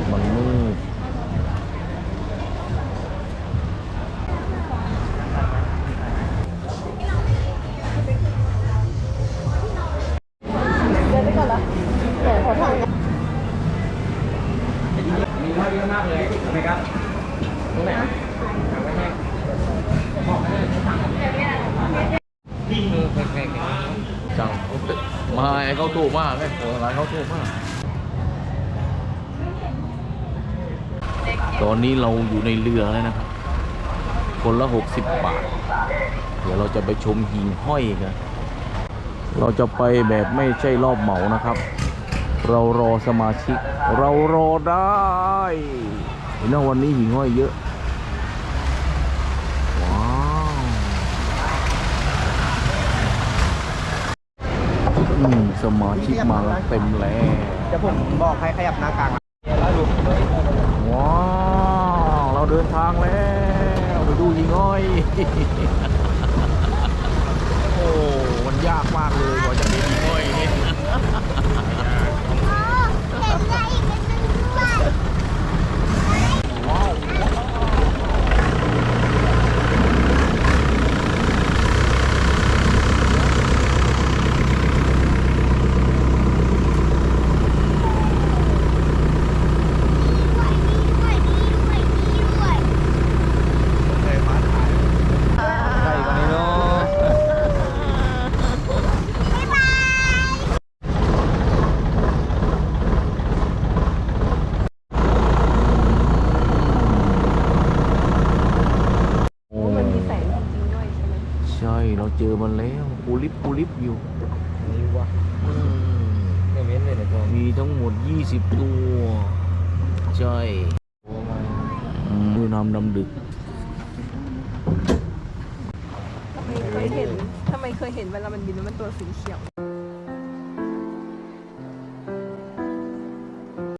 ดมันมืดมีมากเยอะมากเลยถูกไหมครับตรงไหนบอกให้พี่มือแข็งจังมาไอ้เขาถูกมากเลยร้านเขาถูกมาก ตอนนี้เราอยู่ในเรือแล้วนะครับ คนละ 60 บาท เดี๋ยวเราจะไปชมหิ่งห้อยกัน เราจะไปแบบไม่ใช่รอบเหมานะครับ เรารอสมาชิก เรารอได้เห็นว่าวันนี้หิ่งห้อยเยอะ ว้าวอืมสมาชิกมาเต็มแล้วจะผมบอกให้ขยับหน้ากลางแล้วดู ว้าว เดินทางแล้ว ไปดูยิงอ้อย โอ้ มันยากมากเลยกว่าจะมีหิงห้อยเนี่ย เห็นได้อีกนิดนึงด้วย ว้าวใกล้กว่านี้เนาะโอ้ มันมีแสงจริงๆด้วยใช่ไหม ใช่ เราเจอมันแล้วปูลิปปูลิปอยู่ นี่วะอืมไม่เว้นเลยนะตัวมีทั้งหมด 20 ตัว ใช่อืมดูน้ำดำดึกทำไมเคยเห็นทำไมเคยเห็นเวลามันบินแล้วมันตัวสีเขียว